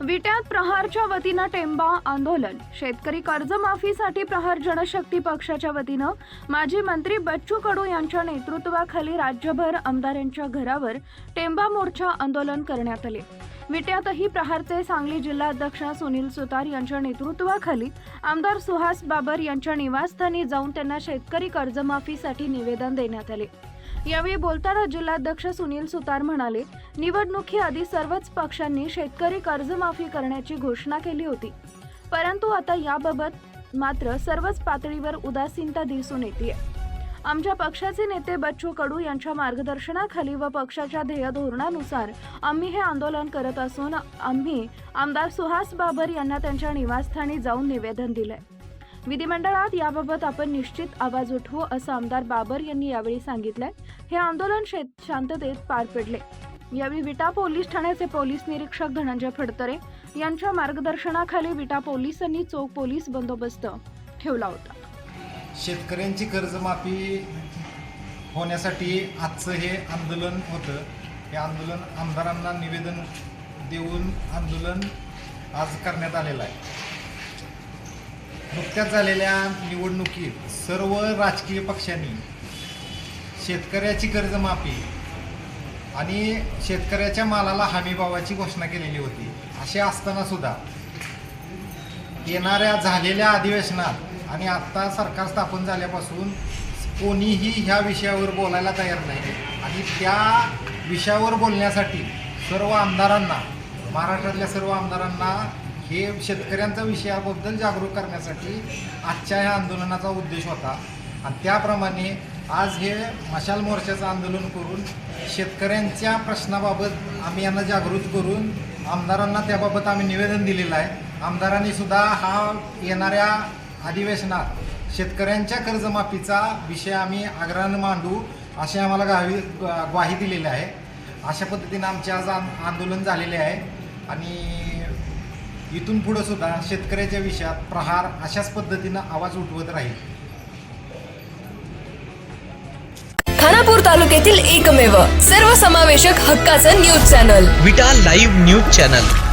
विट्यात प्रहारच्या वतीनं टेंबा आंदोलन. शेतकरी कर्जमाफीसाठी प्रहार जनशक्ती पक्षाच्या वतीनं माजी मंत्री बच्चू कडू यांच्या नेतृत्वाखाली राज्यभर आमदारांच्या घरावर टेंबा मोर्चा आंदोलन करण्यात आले. विट्यातही प्रहारचे सांगली जिल्हाध्यक्ष सुनील सुतार यांच्या नेतृत्वाखाली आमदार सुहास बाबर यांच्या निवासस्थानी जाऊन त्यांना शेतकरी कर्जमाफीसाठी निवेदन देण्यात आले. यावेळी बोलताना जिल्हाध्यक्ष सुनील सुतार म्हणाले निवडणुकीआधी सर्वच पक्षांनी शेतकरी कर्जमाफी करण्याची घोषणा केली होती. परंतु आता याबाबत मात्र सर्वच पातळीवर उदासीनता दिसून येते आमच्या पक्षाचे नेते बच्चू कडू यांच्या मार्गदर्शनाखाली व पक्षाच्या ध्येय धोरणानुसार आम्ही हे आंदोलन करत असून आम्ही आमदार सुहास बाबर यांना त्यांच्या निवासस्थानी जाऊन निवेदन दिलंय. विधिमंडळात याबाबत आपण निश्चित आवाज उठवू असं आमदार बाबर यांनी यावेळी सांगितलंय. हे आंदोलन शेत शांततेत पार पडले. यावेळी विटा पोलीस ठाण्याचे पोलीस निरीक्षक धनंजय फडतरे यांच्या मार्गदर्शनाखाली विटा पोलिसांनी चोख पोलीस बंदोबस्त ठेवला होता. शेतकऱ्यांची कर्जमाफी होण्यासाठी आजचं हे आंदोलन होतं. हे आंदोलन आमदारांना निवेदन देऊन आंदोलन आज करण्यात आलेलं आहे. नुकत्याच झालेल्या निवडणुकीत सर्व राजकीय पक्षांनी शेतकऱ्याची कर्जमाफी आणि शेतकऱ्याच्या मालाला हमीभावाची घोषणा केलेली होती. असे असतानासुद्धा येणाऱ्या झालेल्या अधिवेशनात आणि आत्ता सरकार स्थापन झाल्यापासून कोणीही ह्या विषयावर बोलायला तयार नाही. आणि त्या विषयावर बोलण्यासाठी सर्व आमदारांना महाराष्ट्रातल्या सर्व आमदारांना हे शेतकऱ्यांच्या विषयाबद्दल जागरूक करण्यासाठी आजच्या ह्या आंदोलनाचा उद्देश होता. आणि त्याप्रमाणे आज हे मशाल मोर्चाचं आंदोलन करून शेतकऱ्यांच्या प्रश्नाबाबत आम्ही यांना जागृत करून आमदारांना त्याबाबत आम्ही निवेदन दिलेलं आहे. आमदारांनी सुद्धा हा येणाऱ्या अधिवेशनात. शेतकऱ्यांच्या कर्जमाफीचा विषय आम्ही आग्रहानं मांडू असे आम्हाला गावी ग्वाही दिलेली आहे. अशा पद्धतीनं आमचे आज आंदोलन झालेले आहे. आणि इथून पुढं सुद्धा शेतकऱ्याच्या विषयात प्रहार अशाच पद्धतीनं आवाज उठवत राहील. खानापूर तालुक्यातील एकमेव सर्वसमावेशक हक्काचं news channel. Vita live news channel.